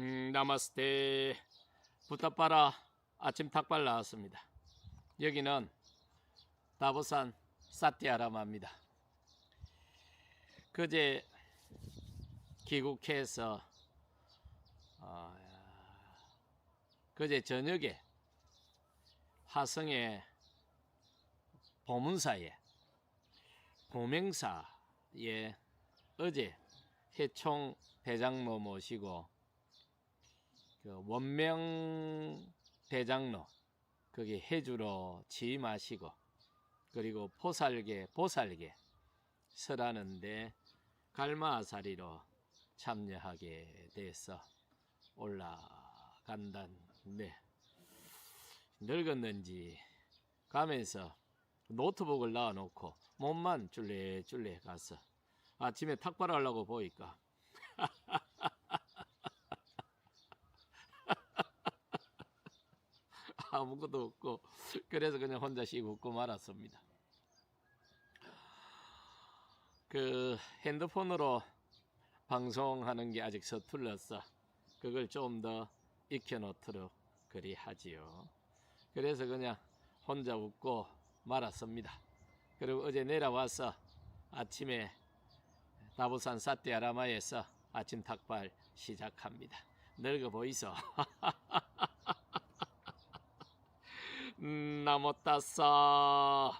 음, 나마스테 부타파라 아침 탁발 나왔습니다. 여기는 다보산 사티아라마입니다. 그제 귀국해서 어, 그제 저녁에 화성의 보문사에 보명사에 어제 해총 대장로 모시고 그 원명 대장로 거기 해주로 지임하시고 그리고 포살계 보살계 설하는데 갈마아사리로 참여하게 돼서 올라간다는데 늙었는지 가면서 노트북을 놔놓고 몸만 쫄래쫄래 가서 아침에 탁발하려고 보니까 아무것도 없고 그래서 그냥 혼자 쉬고 웃고 말았습니다. 그 핸드폰으로 방송하는 게 아직 서툴러서 그걸 좀 더 익혀놓도록 그리 하지요. 그래서 그냥 혼자 웃고 말았습니다. 그리고 어제 내려와서 아침에 다부산 사띠아라마에서 아침 탁발 시작합니다. 늙어 보이소. 음, 나모따사.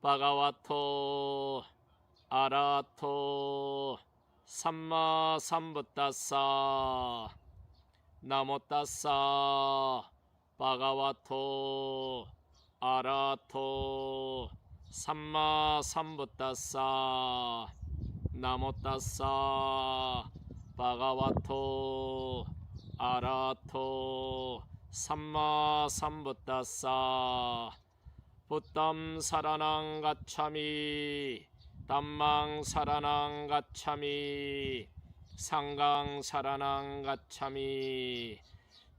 바가와토 아라토 삼마 삼부따사. 나모따사. 바가와토 아라토 삼마 삼부따사. 나모따사. 바가와토 아라토 삼마 삼부따사. 부담 사라낭 가차미 담망 사라낭 가차미 상강 사라낭 가차미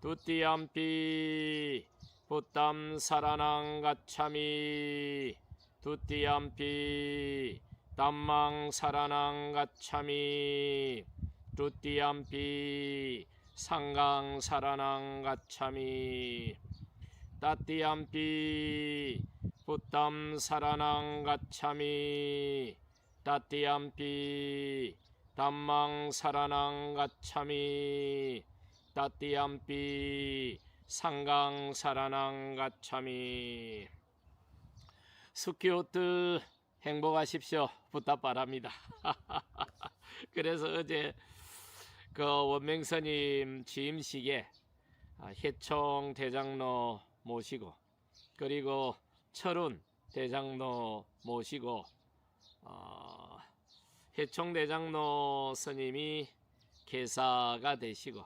두띠암피 부담 사라낭 가차미 두띠암피 담망 사라낭 가차미 두띠암피 상강 사라낭 가차미 따띠암피 부담 사라낭 가차미 따띠암피 담망 사라낭 가차미 따띠암피 상강 사라낭 가차미 스키오트 행복하십시오. 부탁 바랍니다. 그래서 어제 그 원맹스님 취임식에 아, 해총 대장로 모시고 그리고 철운 대장로 모시고 어, 해총 대장로 스님이 개사가 되시고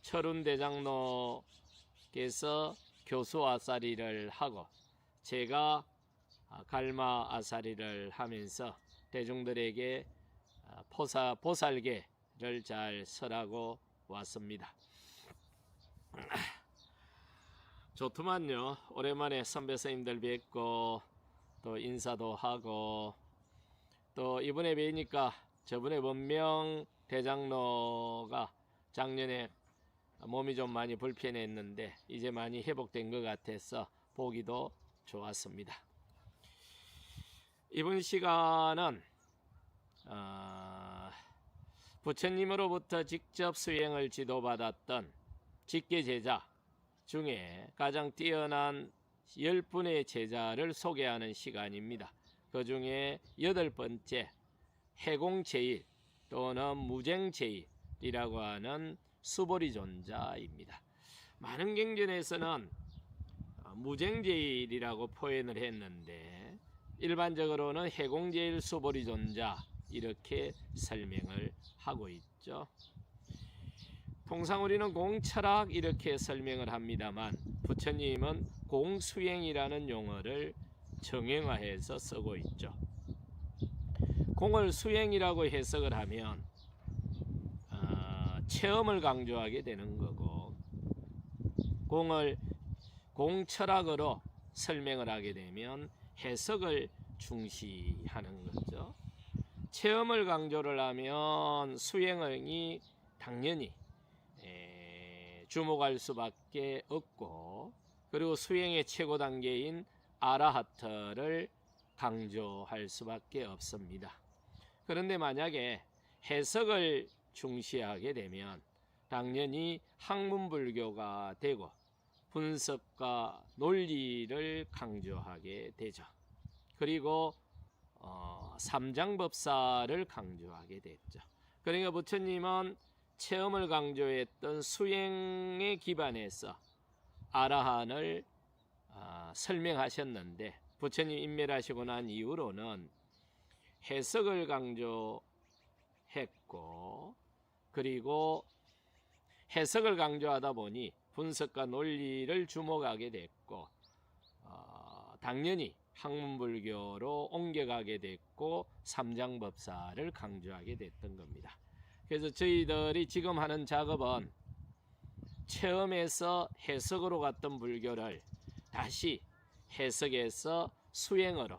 철운 대장로께서 교수 아사리를 하고 제가 아, 갈마 아사리를 하면서 대중들에게 아, 포사 보살계를 잘 설하고 왔습니다. 좋더만요. 오랜만에 선배 선생님들 뵙고 또 인사도 하고 또 이번에 뵈니까 저번에 원명 대장로가 작년에 몸이 좀 많이 불편했는데 이제 많이 회복된 것 같아서 보기도 좋았습니다. 이번 시간은 어, 부처님으로부터 직접 수행을 지도받았던 직계 제자 중에 가장 뛰어난 열 분의 제자를 소개하는 시간입니다. 그 중에 여덟 번째 해공제일 또는 무쟁제일이라고 하는 수보리 존자입니다. 많은 경전에서는 무쟁제일이라고 표현을 했는데 일반적으로는 해공제일 수보리 존자 이렇게 설명을 하고 있죠. 통상 우리는 공철학 이렇게 설명을 합니다만 부처님은 공수행이라는 용어를 정형화해서 쓰고 있죠. 공을 수행이라고 해석을 하면 어, 체험을 강조하게 되는 거고 공을 공철학으로 설명을 하게 되면 해석을 중시하는 거죠. 체험을 강조를 하면 수행이 당연히 에, 주목할 수밖에 없고 그리고 수행의 최고 단계인 아라하트를 강조할 수밖에 없습니다. 그런데 만약에 해석을 중시하게 되면 당연히 학문불교가 되고 분석과 논리를 강조하게 되죠. 그리고 어, 삼장법사를 강조하게 됐죠. 그러니까 부처님은 체험을 강조했던 수행에 기반해서 아라한을 아, 설명하셨는데 부처님 인멸하시고 난 이후로는 해석을 강조했고 그리고 해석을 강조하다 보니 분석과 논리를 주목하게 됐고 어, 당연히 학문불교로 옮겨가게 됐고 삼장법사를 강조하게 됐던 겁니다. 그래서 저희들이 지금 하는 작업은 체험에서 해석으로 갔던 불교를 다시 해석에서 수행으로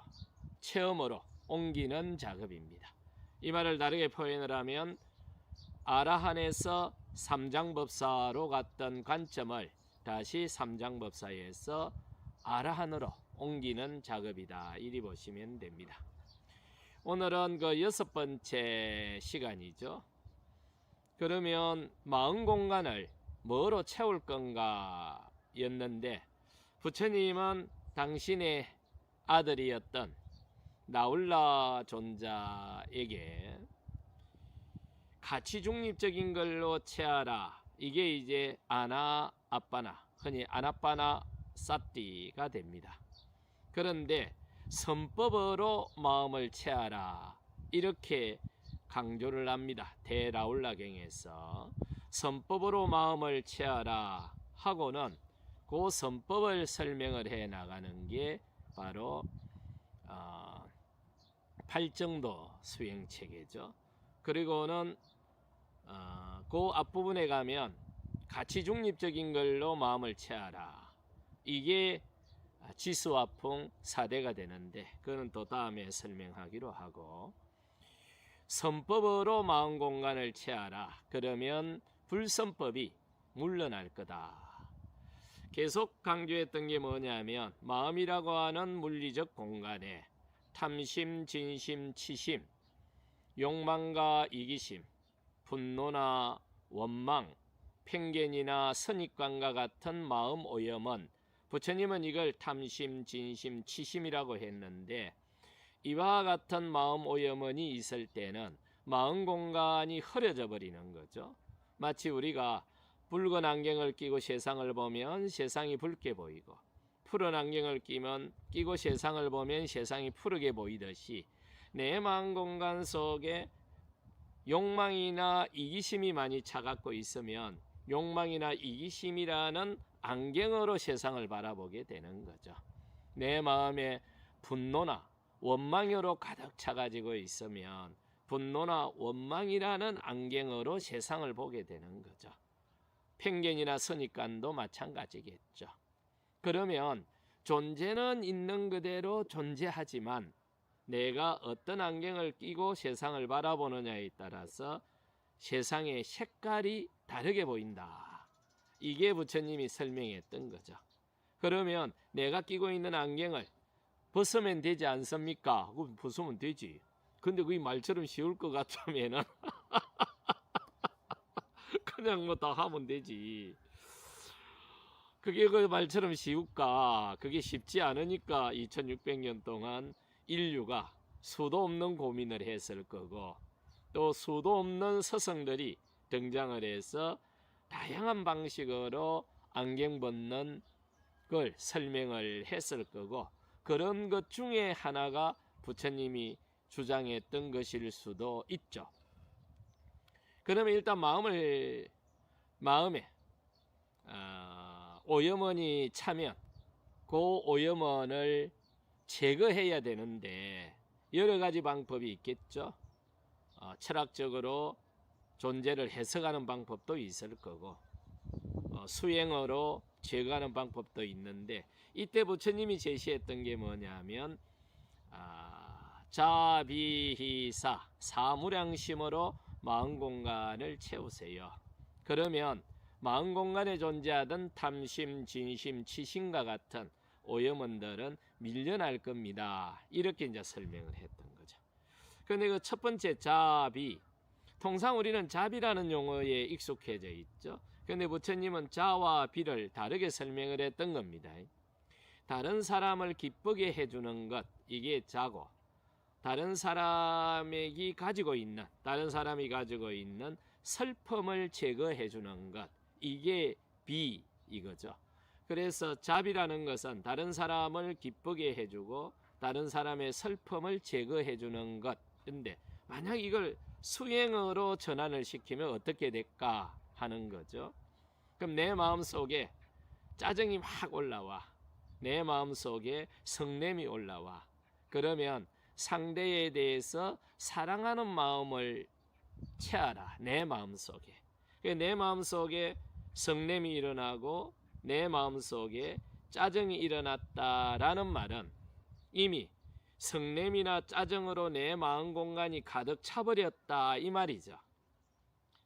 체험으로 옮기는 작업입니다. 이 말을 다르게 표현을 하면 아라한에서 삼장법사로 갔던 관점을 다시 삼장법사에서 아라한으로 옮기는 작업이다. 이리 보시면 됩니다. 오늘은 그 여섯 번째 시간이죠. 그러면 마음 공간을 뭐로 채울 건가 였는데 부처님은 당신의 아들이었던 나울라 존자에게 가치 중립적인 걸로 채하라. 이게 이제 아나 아빠나 흔히 아나빠나 사띠가 됩니다. 그런데 선법으로 마음을 채하라. 이렇게 강조를 합니다. 대라울라경에서 선법으로 마음을 채하라 하고는 그 선법을 설명을 해 나가는 게 바로 어, 팔정도 수행 체계죠. 그리고는 어, 그 앞부분에 가면 가치 중립적인 걸로 마음을 채하라. 이게 지수화풍 4대가 되는데 그거는 또 다음에 설명하기로 하고 선법으로 마음 공간을 채하라. 그러면 불선법이 물러날 거다. 계속 강조했던 게 뭐냐면 마음이라고 하는 물리적 공간에 탐심, 진심, 치심, 욕망과 이기심, 분노나 원망, 편견이나 선입관과 같은 마음 오염은 부처님은 이걸 탐심, 진심, 치심이라고 했는데 이와 같은 마음 오염원이 있을 때는 마음 공간이 흐려져 버리는 거죠. 마치 우리가 붉은 안경을 끼고 세상을 보면 세상이 붉게 보이고 푸른 안경을 끼면 끼고 세상을 보면 세상이 푸르게 보이듯이 내 마음 공간 속에 욕망이나 이기심이 많이 차갖고 있으면 욕망이나 이기심이라는 안경으로 세상을 바라보게 되는 거죠. 내 마음에 분노나 원망으로 가득 차가지고 있으면 분노나 원망이라는 안경으로 세상을 보게 되는 거죠. 편견이나 선입관도 마찬가지겠죠. 그러면 존재는 있는 그대로 존재하지만 내가 어떤 안경을 끼고 세상을 바라보느냐에 따라서 세상의 색깔이 다르게 보인다. 이게 부처님이 설명했던 거죠. 그러면 내가 끼고 있는 안경을 벗으면 되지 않습니까? 그럼 벗으면 되지. 근데 그게 말처럼 쉬울 것 같으면은 그냥 뭐 다 하면 되지. 그게 그 말처럼 쉬울까? 그게 쉽지 않으니까 2600년 동안 인류가 수도 없는 고민을 했을 거고 또 수도 없는 서성들이 등장을 해서 다양한 방식으로 안경 벗는 걸 설명을 했을 거고 그런 것 중에 하나가 부처님이 주장했던 것일 수도 있죠. 그러면 일단 마음을 마음에 어, 오염원이 차면 그 오염원을 제거해야 되는데 여러 가지 방법이 있겠죠. 어, 철학적으로 존재를 해석하는 방법도 있을 거고 어, 수행어로 제거하는 방법도 있는데 이때 부처님이 제시했던 게 뭐냐면 아, 자비희사 사무량심으로 마음 공간을 채우세요. 그러면 마음 공간에 존재하던 탐심, 진심, 치심과 같은 오염원들은 밀려날 겁니다. 이렇게 이제 설명을 했던 거죠. 근데 그 첫 번째 자비 통상 우리는 자비라는 용어에 익숙해져 있죠. 근데 부처님은 자와 비를 다르게 설명을 했던 겁니다. 다른 사람을 기쁘게 해주는 것 이게 자고 다른 사람이 가지고 있는 다른 사람이 가지고 있는 슬픔을 제거해 주는 것 이게 비 이거죠. 그래서 자비라는 것은 다른 사람을 기쁘게 해주고 다른 사람의 슬픔을 제거해 주는 것인데 만약 이걸 수행으로 전환을 시키면 어떻게 될까 하는 거죠. 그럼 내 마음 속에 짜증이 막 올라와. 내 마음 속에 성냄이 올라와. 그러면 상대에 대해서 사랑하는 마음을 채하라. 내 마음 속에. 내 마음 속에 성냄이 일어나고 내 마음 속에 짜증이 일어났다라는 말은 이미 성냄이나 짜증으로 내 마음 공간이 가득 차버렸다 이 말이죠.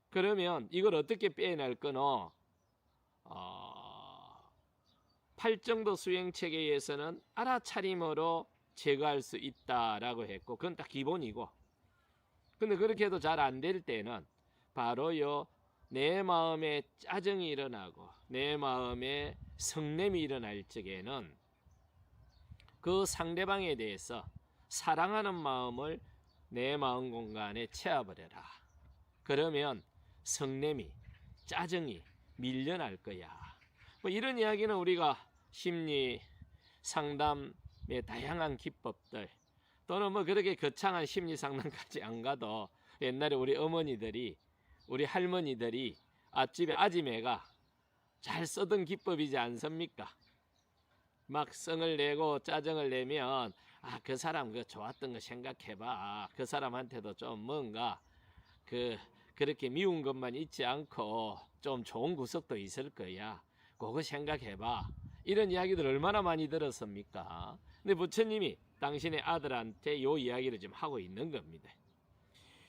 그러면 이걸 어떻게 빼낼 거노? 어, 팔정도 수행 체계에서는 알아차림으로 제거할 수 있다라고 했고 그건 딱 기본이고 근데 그렇게 해도 잘 안 될 때는 바로요 내 마음에 짜증이 일어나고 내 마음에 성냄이 일어날 적에는 그 상대방에 대해서 사랑하는 마음을 내 마음 공간에 채워버려라. 그러면 성냄이 짜증이 밀려날 거야. 뭐 이런 이야기는 우리가 심리 상담의 다양한 기법들 또는 뭐 그렇게 거창한 심리 상담까지 안 가도 옛날에 우리 어머니들이 우리 할머니들이 앞집에 아지매가 잘 쓰던 기법이지 않습니까? 막 성을 내고 짜증을 내면 아 그 사람 그 좋았던 거 생각해봐. 그 사람한테도 좀 뭔가 그 그렇게 미운 것만 있지 않고 좀 좋은 구석도 있을 거야. 그거 생각해봐. 이런 이야기들 얼마나 많이 들었습니까? 근데 부처님이 당신의 아들한테 요 이야기를 지금 하고 있는 겁니다.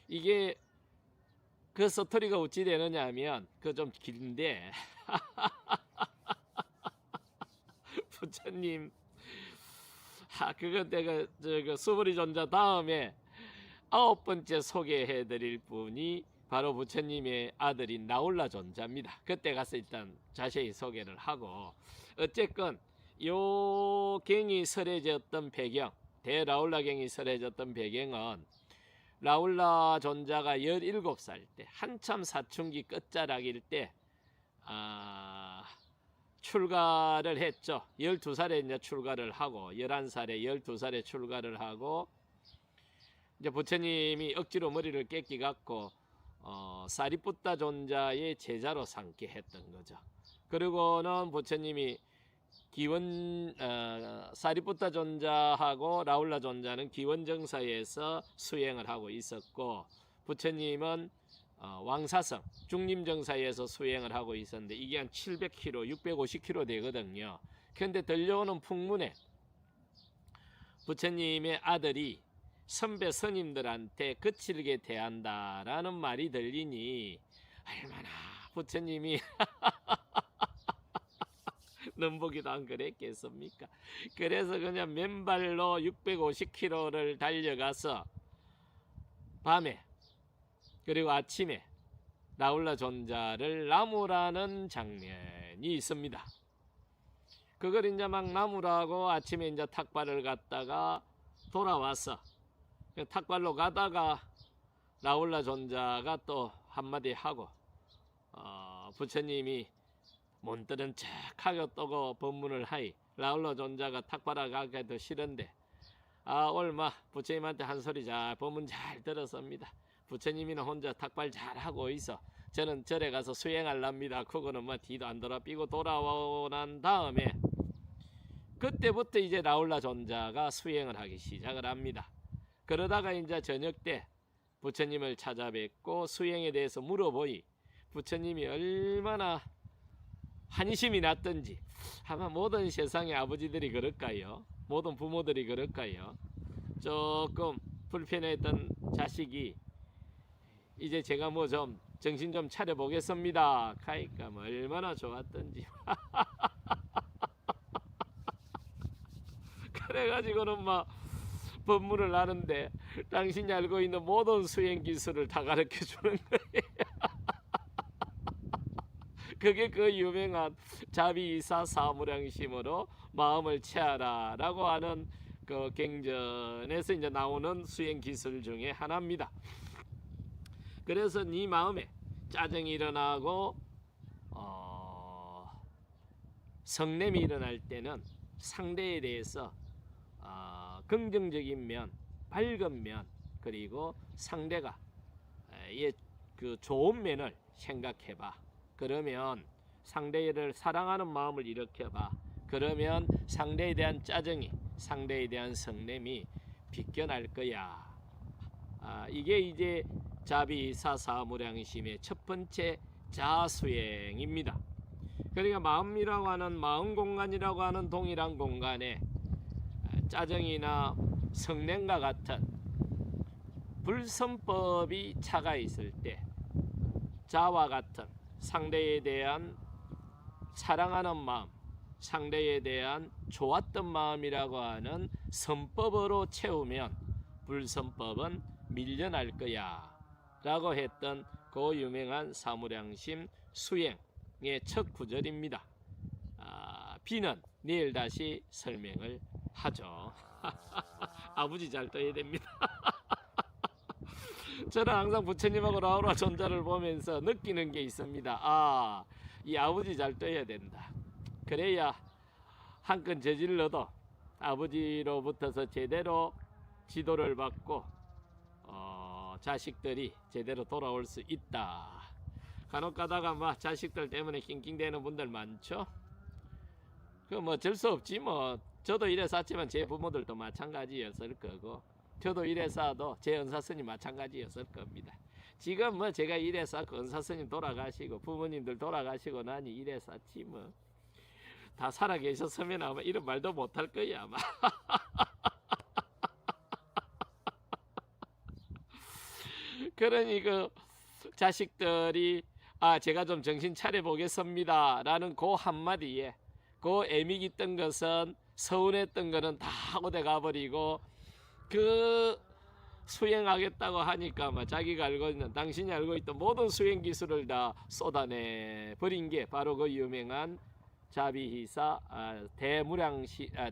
이게 그 스토리가 어찌 되느냐 하면 그좀 긴데 부처님 하 그건 내가 저그 수부리 존자 다음에 아홉 번째 소개해 드릴 분이 바로 부처님의 아들인 나올라 존자입니다. 그때 가서 일단 자세히 소개를 하고 어쨌건 요 갱이 설해졌던 배경 대라울라 갱이 설해졌던 배경은 라울라 존자가 17살 때 한참 사춘기 끝자락일 때 아, 출가를 했죠. 12살에 이제 출가를 하고 11살에 12살에 출가를 하고 이제 부처님이 억지로 머리를 깨끼 갖고 어, 사리뿌따 존자의 제자로 삼게 했던 거죠. 그리고는 부처님이 기원 어, 사리뿌따 존자하고 라울라 존자는 기원정사에서 수행을 하고 있었고 부처님은 어, 왕사성 중림정사에서 수행을 하고 있었는데 이게 한 700km, 650km 되거든요. 그런데 들려오는 풍문에 부처님의 아들이 선배 스님들한테 거칠게 대한다라는 말이 들리니 얼마나 부처님이 넘보기도 안 그랬겠습니까? 그래서 그냥 맨발로 650km를 달려가서 밤에 그리고 아침에 나울라 존자를 나무라는 장면이 있습니다. 그걸 이제 막 나무라고 아침에 이제 탁발을 갔다가 돌아와서 그 탁발로 가다가 나울라 존자가 또 한마디 하고 어, 부처님이 문들은 척하게 떠고 법문을 하이 라울라 존자가 탁발아 가기도 싫은데 아 얼마 부처님한테 한 소리 잘 법문 잘 들었습니다. 부처님이는 혼자 탁발 잘 하고 있어. 저는 절에 가서 수행할랍니다. 그거는 뭐 뒤도 안 돌아 삐고 돌아오고 난 다음에 그때부터 이제 라울라 존자가 수행을 하기 시작을 합니다. 그러다가 이제 저녁 때 부처님을 찾아뵙고 수행에 대해서 물어보이 부처님이 얼마나 한심이 났던지 아마 모든 세상의 아버지들이 그럴까요? 모든 부모들이 그럴까요? 조금 불편했던 자식이 이제 제가 뭐 좀 정신 좀 차려 보겠습니다. 뭐 얼마나 좋았던지. 그래가지고는 막 법문을 하는데 당신이 알고 있는 모든 수행 기술을 다 가르쳐 주는 거예요. 그게 그 유명한 자비이사 사무량심으로 마음을 채하라라고 하는 그 경전에서 이제 나오는 수행 기술 중에 하나입니다. 그래서 네 마음에 짜증이 일어나고 어, 성냄이 일어날 때는 상대에 대해서 어, 긍정적인 면, 밝은 면 그리고 상대가 에, 그 좋은 면을 생각해봐. 그러면 상대를 사랑하는 마음을 일으켜봐. 그러면 상대에 대한 짜증이, 상대에 대한 성냄이 비껴날 거야. 아, 이게 이제 자비사사무량심의 첫 번째 자수행입니다. 그러니까 마음이라고 하는 마음 공간이라고 하는 동일한 공간에 아, 짜증이나 성냄과 같은 불선법이 차가 있을 때 자와 같은 상대에 대한 사랑하는 마음, 상대에 대한 좋았던 마음이라고 하는 선법으로 채우면 불선법은 밀려날 거야 라고 했던 그 유명한 사무량심 수행의 첫 구절입니다. 아, 비는 내일 다시 설명을 하죠. 아버지 잘 떠야 됩니다. 저는 항상 부처님하고 라우라 존자를 보면서 느끼는 게 있습니다. 아, 이 아버지 잘 떠야 된다. 그래야 한건 저질러도 아버지로부터서 제대로 지도를 받고 어, 자식들이 제대로 돌아올 수 있다. 간혹 가다가 막 자식들 때문에 낑낑대는 분들 많죠. 그뭐 어쩔 수 없지 뭐 저도 이래 샀지만 제 부모들도 마찬가지였을 거고 저도 이래 싸도 제 은사스님 마찬가지였을 겁니다. 지금 뭐 제가 이래 쌓고 은사스님 돌아가시고 부모님들 돌아가시고 나니 이래 쌌지 뭐. 다 살아 계셨으면 아마 이런 말도 못할 거야 아마. 그러니 그 자식들이 아 제가 좀 정신 차려 보겠습니다라는 그 한마디에 그 애미 있던 것은 서운했던 거는 다 하고 돼 가 버리고 그 수행하겠다고 하니까 막 자기가 알고 있는 당신이 알고 있던 모든 수행 기술을 다 쏟아내 버린 게 바로 그 유명한 자비희사 아, 대무량시 아,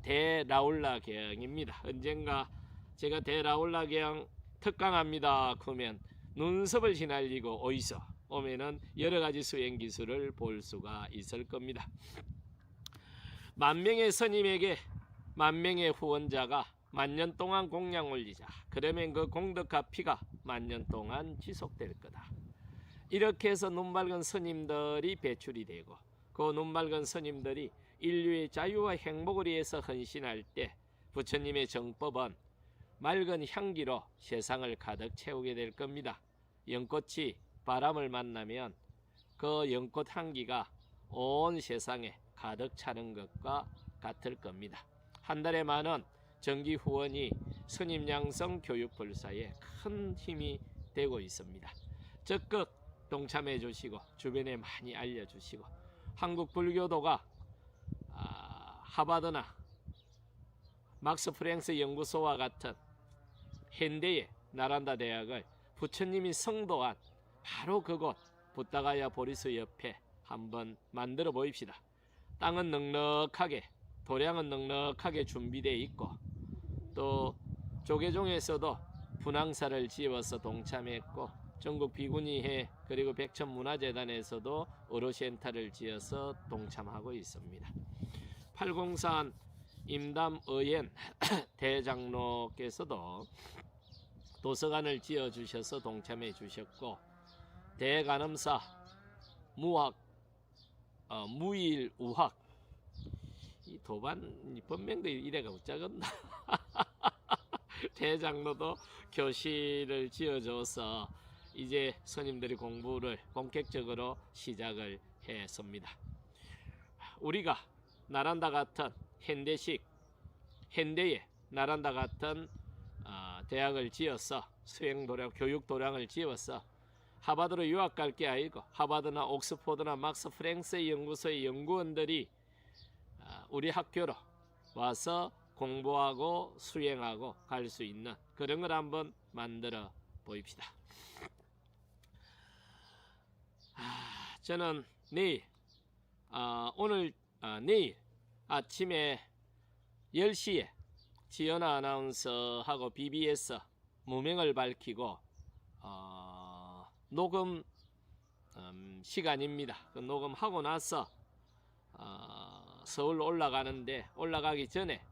대라울라경입니다. 언젠가 제가 대라울라경 특강합니다. 그러면 눈썹을 휘날리고 어디서 오면은 여러 가지 수행 기술을 볼 수가 있을 겁니다. 만 명의 스님에게 만 명의 후원자가 만년 동안 공양 올리자. 그러면 그 공덕과 피가 만년 동안 지속될 거다. 이렇게 해서 눈맑은 스님들이 배출이 되고 그 눈맑은 스님들이 인류의 자유와 행복을 위해서 헌신할 때 부처님의 정법은 맑은 향기로 세상을 가득 채우게 될 겁니다. 연꽃이 바람을 만나면 그 연꽃 향기가 온 세상에 가득 차는 것과 같을 겁니다. 한 달에 만원 정기 후원이 스님 양성 교육 불사에 큰 힘이 되고 있습니다. 적극 동참해 주시고 주변에 많이 알려 주시고 한국 불교도가 아, 하바드나 막스 프랭스 연구소와 같은 현대의 나란다 대학을 부처님이 성도한 바로 그곳 부다가야 보리스 옆에 한번 만들어 보입시다. 땅은 넉넉하게 도량은 넉넉하게 준비되어 있고 또 조계종에서도 분황사를 지어서 동참했고 전국 비구니회 그리고 백천문화재단에서도 어로센터를 지어서 동참하고 있습니다. 팔공산 임담의엔 대장로께서도 도서관을 지어 주셔서 동참해 주셨고 대간음사 무학 어, 무일 우학 이 도반 이 법명도 이래가 웃자겠나 대장로도 교실을 지어줘서 이제 스님들이 공부를 본격적으로 시작을 했습니다. 우리가 나란다 같은 현대식 현대의 나란다 같은 어, 대학을 지어서 수행 도량 교육 도량을 지어서 하버드로 유학 갈 게 아니고 하버드나 옥스포드나 막스 프랭스 연구소의 연구원들이 아, 우리 학교로 와서 공부하고 수행하고 갈 수 있는 그런 걸 한번 만들어 보입시다. 아, 저는 내일 아, 오늘 아, 내일 아침에 10시에 지연아 아나운서하고 BBS 무명을 밝히고 어, 녹음 음, 시간입니다. 그 녹음하고 나서 어, 서울 올라가는데 올라가기 전에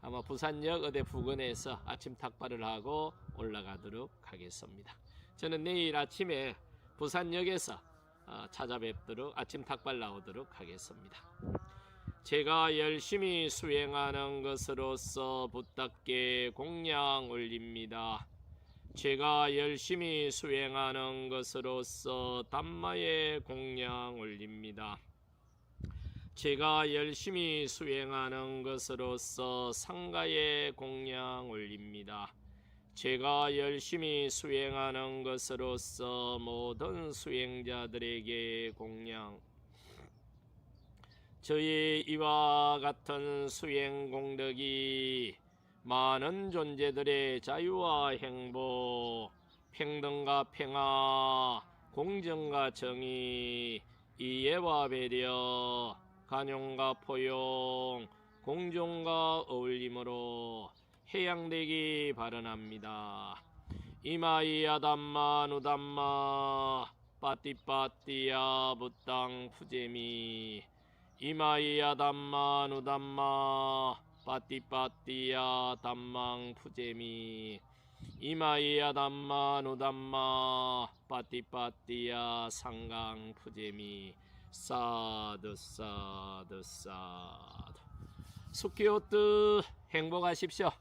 아마 부산역 어디 부근에서 아침 탁발을 하고 올라가도록 하겠습니다. 저는 내일 아침에 부산역에서 어, 찾아뵙도록 아침 탁발 나오도록 하겠습니다. 제가 열심히 수행하는 것으로서 부탁께 공양 올립니다. 제가 열심히 수행하는 것으로서 담마에 공양 올립니다. 제가 열심히 수행하는 것으로서 상가에 공양 올립니다. 제가 열심히 수행하는 것으로서 모든 수행자들에게 공양 저희 이와 같은 수행 공덕이 많은 존재들의 자유와 행복, 평등과 평화, 공정과 정의, 이해와 배려, 간용과 포용, 공존과 어울림으로 해양되기 바라납니다. 이마이야 담마 누담마 빠띠빠띠야 부땅 푸제미 이마이야 담마 누담마 빠띠빠띠야 담망 푸제미. 이마이야 담마 누담마 빠띠빠띠야 상강 푸제미. 사드 사드 사드. 숙기호뜨 행복하십시오.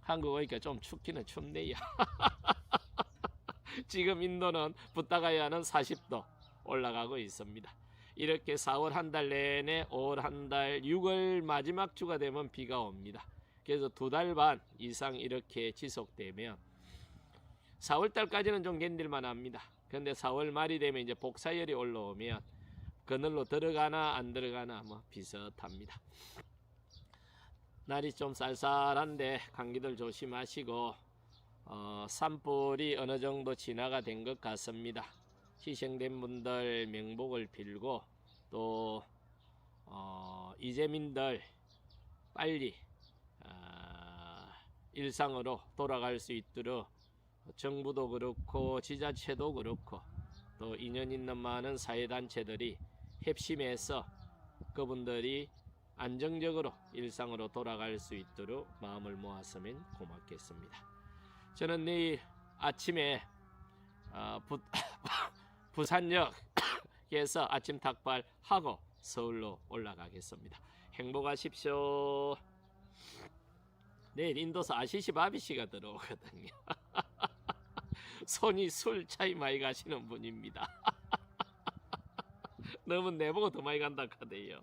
한국 오니까 좀 춥기는 춥네요. 지금 인도는 부타가야는 40도 올라가고 있습니다 이렇게 4월 한 달 내내 5월 한 달, 6월 마지막 주가 되면 비가 옵니다. 그래서 두 달 반 이상 이렇게 지속되면 4월 달까지는 좀 견딜만 합니다. 근데 4월 말이 되면 이제 복사열이 올라오면 그늘로 들어가나 안 들어가나 뭐 비슷합니다. 날이 좀 쌀쌀한데 감기들 조심하시고 어, 산불이 어느 정도 진화가 된 것 같습니다. 희생된 분들 명복을 빌고 또 어, 이재민들 빨리 어, 일상으로 돌아갈 수 있도록 정부도 그렇고 지자체도 그렇고 또 인연 있는 많은 사회단체들이 협심해서 그분들이 안정적으로 일상으로 돌아갈 수 있도록 마음을 모았으면 고맙겠습니다. 저는 내일 아침에 어, 부, 부산역에서 아침 탁발하고 서울로 올라가겠습니다. 행복하십시오. 내일 인도서 아시시 바비씨가 들어오거든요. 손이 술 차이 많이 가시는 분입니다. 너무 내보고 더 많이 간다 카대요.